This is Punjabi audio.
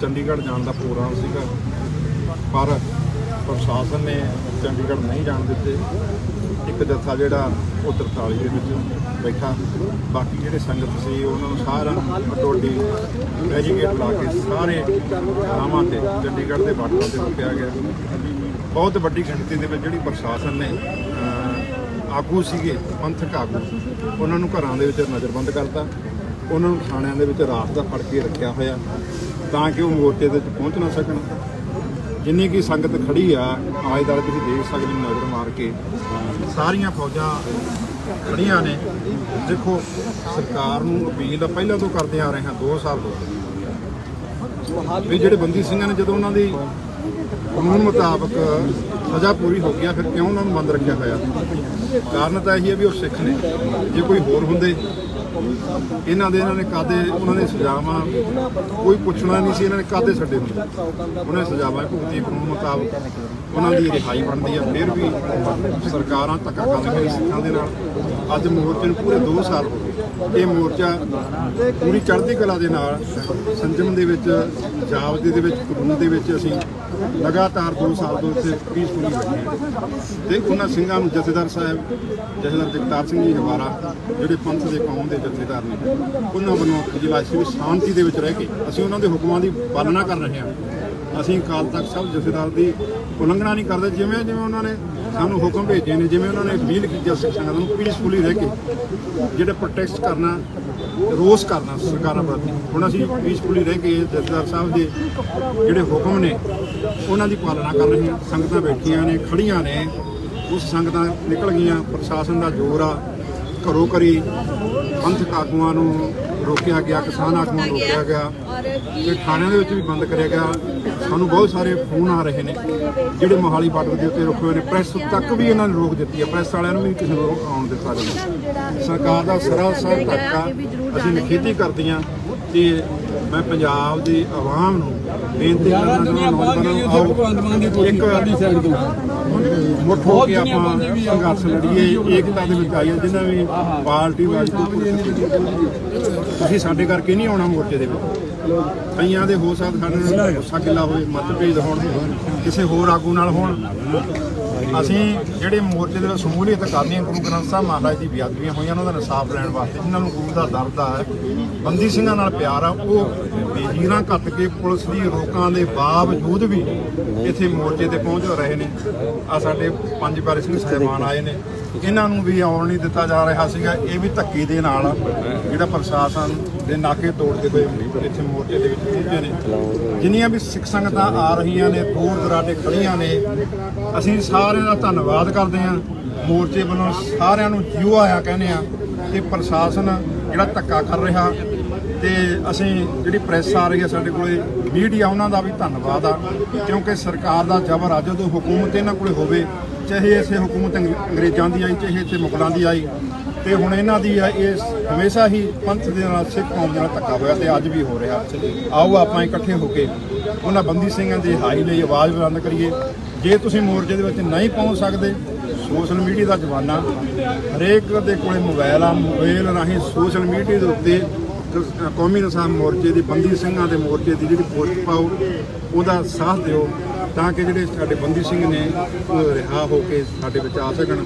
ਚੰਡੀਗੜ੍ਹ ਜਾਣ ਦਾ ਪ੍ਰੋਗਰਾਮ ਸੀਗਾ। ਪਰ ਪ੍ਰਸ਼ਾਸਨ ਨੇ ਚੰਡੀਗੜ੍ਹ ਨਹੀਂ ਜਾਣ ਦਿੱਤੇ। ਇੱਕ ਜੱਥਾ ਜਿਹੜਾ ਉਹ 43 ਦੇ ਵਿੱਚ ਬੈਠਾ। ਬਾਕੀ ਜਿਹੜੇ ਸੰਗਤ ਸੀ, ਉਹਨਾਂ ਨੂੰ ਸਾਰਾ ਟੋਡੀ ਐਜੀਗੇਟ ਲਾ ਕੇ ਸਾਰੇ ਥਾਵਾਂ ਤੇ ਚੰਡੀਗੜ੍ਹ ਦੇ ਬਾਰਡਰ ਤੇ ਰੁਕਿਆ ਗਿਆ। ਬਹੁਤ ਵੱਡੀ ਗਿਣਤੀ ਦੇ ਵਿੱਚ ਜਿਹੜੀ ਪ੍ਰਸ਼ਾਸਨ ਨੇ ਆਗੂ ਸੀਗੇ, ਪੰਥਕ ਆਗੂ। ਉਹਨਾਂ ਨੂੰ ਘਰਾਂ ਦੇ ਵਿੱਚ ਨਜ਼ਰਬੰਦ ਕਰਤਾ। ਉਹਨਾਂ ਨੂੰ ਥਾਣਿਆਂ ਦੇ ਵਿੱਚ ਰਾਤ ਦਾ ਫੜ ਕੇ ਰੱਖਿਆ ਹੋਇਆ ਤਾਂ ਕਿ ਉਹ ਮੋਰਚੇ ਦੇ ਵਿੱਚ ਪਹੁੰਚ ਨਾ ਸਕਣ। ਜਿੰਨੀ ਕੀ ਸੰਗਤ ਖੜੀ ਆ ਆਏਦਾਰ ਤੁਸੀਂ ਦੇਖ ਸਕਦੇ ਹੋ ਨਜ਼ਰ ਮਾਰ ਕੇ, ਸਾਰੀਆਂ ਫੌਜਾਂ ਖੜੀਆਂ ਨੇ। ਦੇਖੋ, ਸਰਕਾਰ ਨੂੰ ਅਪੀਲ ਆ ਪਹਿਲਾਂ ਤੋਂ ਕਰਦੇ ਆ ਰਹੇ ਹਾਂ 2 ਸਾਲ ਤੋਂ। ਵੀ ਜਿਹੜੇ ਬੰਦੀ ਸਿੰਘਾਂ ਨੇ, ਜਦੋਂ ਉਹਨਾਂ ਦੀ ਕਾਨੂੰਨ ਮੁਤਾਬਕ ਸਜ਼ਾ ਪੂਰੀ ਹੋ ਗਈ ਫਿਰ ਕਿਉਂ ਉਹਨਾਂ ਨੂੰ ਬੰਦ ਰੱਖਿਆ ਹੋਇਆ? ਕਾਰਨ ਤਾਂ ਇਹੀ ਹੈ ਵੀ ਉਹ ਸਿੱਖ ਨੇ। ਜੇ ਕੋਈ ਹੋਰ ਹੁੰਦੇ ਇਹਨਾਂ ਦੇ, ਇਹਨਾਂ ਨੇ ਕਾਦੇ ਉਹਨਾਂ ਨੇ ਸਜ਼ਾਵਾਂ ਕੋਈ ਪੁੱਛਣਾ ਨਹੀਂ ਸੀ, ਇਹਨਾਂ ਨੇ ਕਾਦੇ ਛੱਡੇ ਹੁੰਦੇ? ਉਹਨਾਂ ਨੇ ਸਜ਼ਾਵਾਂ ਭੁਗਤੀ ਕਾਨੂੰਨ ਮੁਤਾਬਕ ਉਹਨਾਂ ਦੀ ਰਿਹਾਈ ਬਣਦੀ ਆ, ਫਿਰ ਵੀ ਸਰਕਾਰਾਂ ਧੱਕਾ ਕਰਦੀਆਂ ਨੇ ਸਿੱਖਾਂ ਦੇ ਨਾਲ। ਅੱਜ ਮੋਰਚੇ ਨੂੰ ਪੂਰੇ 2 ਸਾਲ ਹੋ ਗਏ। ਇਹ ਮੋਰਚਾ ਪੂਰੀ ਚੜ੍ਹਦੀ ਕਲਾ ਦੇ ਨਾਲ, ਸੰਜਮ ਦੇ ਵਿੱਚ ਜਾਬਦੇ ਦੇ ਵਿੱਚ, ਕਾਨੂੰਨ ਦੇ ਵਿੱਚ ਅਸੀਂ ਲਗਾਤਾਰ 2 ਸਾਲ ਤੋਂ ਇੱਥੇ ਪੀਸਫੁਲੀ ਬੈਠੇ ਹਾਂ। ਤੇ ਉਹਨਾਂ ਸਿੰਘਾਂ ਨੂੰ ਜਥੇਦਾਰ ਸਾਹਿਬ, ਜਥੇਦਾਰ ਜਗਤਾਰ ਸਿੰਘ ਜੀ ਹਵਾਰਾ ਜਿਹੜੇ ਪੰਥ ਦੇ ਕੌਮ ਦੇ ਜਥੇਦਾਰ ਨੇ, ਉਹਨਾਂ ਵੱਲੋਂ ਜ਼ਿਲ੍ਹਾ ਸੀ ਸ਼ਾਂਤੀ ਦੇ ਵਿੱਚ ਰਹਿ ਕੇ ਅਸੀਂ ਉਹਨਾਂ ਦੇ ਹੁਕਮਾਂ ਦੀ ਪਾਲਣਾ ਕਰ ਰਹੇ ਹਾਂ। ਅਸੀਂ ਅਕਾਲ ਤਖਤ ਸਾਹਿਬ ਜਥੇਦਾਰ ਦੀ ਉਲੰਘਣਾ ਨਹੀਂ ਕਰਦੇ, ਜਿਵੇਂ ਜਿਵੇਂ ਉਹਨਾਂ ਨੇ ਸਾਨੂੰ ਹੁਕਮ ਭੇਜੇ ਨੇ, ਜਿਵੇਂ ਉਹਨਾਂ ਨੇ ਅਪੀਲ ਕੀਤੀ ਸਿੱਖ ਸੰਗਤ ਨੂੰ ਪੀਸਫੁਲੀ ਰਹਿ ਕੇ ਜਿਹੜੇ ਪ੍ਰੋਟੈਸਟ ਕਰਨਾ, ਰੋਸ ਕਰਨਾ ਸਰਕਾਰਾਂ ਪ੍ਰਤੀ, ਹੁਣ ਅਸੀਂ ਪੀਸਫੁਲੀ ਰਹਿ ਕੇ ਜਥੇਦਾਰ ਸਾਹਿਬ ਦੇ ਜਿਹੜੇ ਹੁਕਮ ਨੇ, ਉਹਨਾਂ ਦੀ ਪਾਲਣਾ ਕਰ ਰਹੇ ਹਾਂ। ਸੰਗਤਾਂ ਬੈਠੀਆਂ ਨੇ ਖੜੀਆਂ ਨੇ, ਉਸ ਸੰਗਤਾਂ ਨਿਕਲ ਗਈਆਂ, ਪ੍ਰਸ਼ਾਸਨ ਦਾ ਜ਼ੋਰ ਆ। ਘਰੋ ਘਰੀ ਪੰਥਕ ਆਗੂਆਂ ਨੂੰ ਰੋਕਿਆ ਗਿਆ, ਕਿਸਾਨ ਆਗੂਆਂ ਨੂੰ ਰੋਕਿਆ ਗਿਆ ਤੇ ਥਾਣਿਆਂ ਦੇ ਵਿੱਚ ਵੀ ਬੰਦ ਕਰਿਆ ਗਿਆ। ਸਾਨੂੰ ਬਹੁਤ ਸਾਰੇ ਫੋਨ ਆ ਰਹੇ ਨੇ, ਜਿਹੜੇ ਮੋਹਾਲੀ ਬਾਰਡਰ ਦੇ ਉੱਤੇ ਰੁਕੇ ਹੋਏ ਨੇ। ਪ੍ਰੈਸ ਤੱਕ ਵੀ ਇਹਨਾਂ ਨੇ ਰੋਕ ਦਿੱਤੀ ਹੈ। ਪ੍ਰੈਸ ਵਾਲਿਆਂ ਨੂੰ ਵੀ ਕਿਸੇ ਨੂੰ ਰੋਕ ਆਉਣ ਦਿੱਤਾ ਜਾਂਦਾ ਸਰਕਾਰ ਦਾ ਸਰਾਸਰ ਧੱਕਾ ਅਸੀਂ ਨਿਖੇਧੀ ਕਰਦੀਆਂ ਤੇ ਮੈਂ ਪੰਜਾਬ ਦੀ ਆਵਾਮ ਨੂੰ ਬੇਨਤੀ ਕਰਨਾ ਚਾਹੁੰਦਾ ਨੌਜਵਾਨਾਂ ਨੂੰ ਇੱਕ ਮੁੱਠ ਹੋ ਕੇ ਆਪਾਂ ਸੰਘਰਸ਼ ਲੜੀਏ, ਏਕਤਾ ਦੇ ਵਿੱਚ ਆਈਏ ਜਿੰਨਾ ਵੀ ਪਾਰਟੀ ਵਾਲੀ ਤੁਸੀਂ ਸਾਡੇ ਕਰਕੇ ਨਹੀਂ ਆਉਣਾ ਮੋਰਚੇ ਦੇ ਵਿੱਚ। ਕਈਆਂ ਦੇ ਹੋ ਸਕਦਾ ਸਾਡੇ ਨਾਲ, ਗੁੱਸਾ ਗਿੱਲਾ ਹੋਵੇ ਮਤਭੇਦ ਹੋਣ, ਕਿਸੇ ਹੋਰ ਆਗੂ ਨਾਲ ਹੋਣ। ਅਸੀਂ ਜਿਹੜੇ ਮੋਰਚੇ ਦੇ ਵਿੱਚ ਸਮੂਲੀਅਤ ਕਰਦੀਆਂ ਗੁਰੂ ਗ੍ਰੰਥ ਸਾਹਿਬ ਮਹਾਰਾਜ ਦੀ ਬੇਅਦਬੀਆਂ ਹੋਈਆਂ ਉਹਨਾਂ ਦਾ ਇਨਸਾਫ ਲੈਣ ਵਾਸਤੇ, ਜਿਨ੍ਹਾਂ ਨੂੰ ਗੁਰੂ ਦਾ ਦਰਦ ਆ ਬੰਦੀ ਸਿੰਘਾਂ ਨਾਲ ਪਿਆਰ ਆ, ਉਹ ਬੇਜੀਰਾਂ ਕੱਟ ਕੇ ਪੁਲਿਸ ਦੀ ਰੋਕਾਂ ਦੇ ਬਾਵਜੂਦ ਵੀ ਇੱਥੇ ਮੋਰਚੇ ਤੇ ਪਹੁੰਚ ਰਹੇ ਨੇ। ਆ ਸਾਡੇ ਪੰਜ ਪਿਆਰੇ ਸਿੰਘ ਸਹਿਬਾਨ ਆਏ ਨੇ। ਇਹਨਾਂ ਨੂੰ ਵੀ ਆਉਣ ਨਹੀਂ ਦਿੱਤਾ ਜਾ ਰਿਹਾ ਸੀਗਾ। ਇਹ ਵੀ ਧੱਕੇ ਦੇ ਨਾਲ ਜਿਹੜਾ ਪ੍ਰਸ਼ਾਸਨ ਦੇ ਨਾਕੇ ਤੋੜਦੇ ਹੋਏ ਇੱਥੇ ਮੋਰਚੇ ਦੇ ਵਿੱਚ ਪਹੁੰਚੇ ਨੇ। ਜਿੰਨੀਆਂ ਵੀ ਸਿੱਖ ਸੰਗਤਾਂ ਆ ਰਹੀਆਂ ਨੇ, ਦੂਰ ਦਰਾਡੇ ਖੜੀਆਂ ਨੇ, ਅਸੀਂ ਸਾਰਿਆਂ ਦਾ ਧੰਨਵਾਦ ਕਰਦੇ ਹਾਂ। ਮੋਰਚੇ ਵੱਲੋਂ ਸਾਰਿਆਂ ਨੂੰ ਜਿਉ ਆਇਆ ਕਹਿੰਦੇ ਆ ਕਿ ਪ੍ਰਸ਼ਾਸਨ ਜਿਹੜਾ ਧੱਕਾ ਕਰ ਰਿਹਾ ਤੇ ਅਸੀਂ ਜਿਹੜੀ ਪ੍ਰੈਸ ਆ ਰਹੀ ਹੈ ਸਾਡੇ ਕੋਲੇ, ਮੀਡੀਆ ਉਹਨਾਂ ਦਾ ਵੀ ਧੰਨਵਾਦ ਆ, ਕਿਉਂਕਿ ਸਰਕਾਰ ਦਾ ਜ਼ਬਰ ਅੱਜ ਜਦੋਂ ਹਕੂਮਤ ਇਹਨਾਂ ਕੋਲੇ ਹੋਵੇ, ਚਾਹੇ ਇਸੇ ਹਕੂਮਤ ਅੰਗ- ਅੰਗਰੇਜ਼ਾਂ ਦੀ ਆਈ, ਚਾਹੇ ਇੱਥੇ ਮੁਗਲਾਂ ਦੀ ਆਈ, ਤੇ ਹੁਣ ਇਹਨਾਂ ਦੀ ਆ, ਇਹ ਹਮੇਸ਼ਾ ਹੀ ਪੰਥ ਦੇ ਨਾਲ, ਸਿੱਖ ਕੌਮ ਦੇ ਨਾਲ ਧੱਕਾ ਹੋਇਆ ਤੇ ਅੱਜ ਵੀ ਹੋ ਰਿਹਾ। ਆਓ ਆਪਾਂ ਇਕੱਠੇ ਹੋ ਕੇ ਉਹਨਾਂ ਬੰਦੀ ਸਿੰਘਾਂ ਦੀ ਹਾਈ ਲਈ ਆਵਾਜ਼ ਬੁਲੰਦ ਕਰੀਏ। ਜੇ ਤੁਸੀਂ ਮੋਰਚੇ ਦੇ ਵਿੱਚ ਨਹੀਂ ਪਹੁੰਚ ਸਕਦੇ, ਸੋਸ਼ਲ ਮੀਡੀਆ ਦਾ ਜ਼ਮਾਨਾ ਹਰੇਕ ਦੇ ਕੋਲੇ ਮੋਬਾਈਲ ਆ ਮੋਬਾਈਲ ਰਾਹੀਂ ਸੋਸ਼ਲ ਮੀਡੀਆ ਦੇ ਉੱਤੇ ਕੌਮੀ ਨਸਾਬ ਮੋਰਚੇ ਦੀ ਬੰਦੀ ਸਿੰਘਾਂ ਦੇ ਮੋਰਚੇ ਦੀ ਜਿਹੜੀ ਪੋਸਟ ਪਾਓ, ਉਹਦਾ ਸਾਥ ਦਿਓ ਤਾਂ ਕਿ ਜਿਹੜੇ ਸਾਡੇ ਬੰਦੀ ਸਿੰਘ ਨੇ, ਉਹ ਰਿਹਾ ਹੋ ਕੇ ਸਾਡੇ ਵਿੱਚ ਆ ਸਕਣ।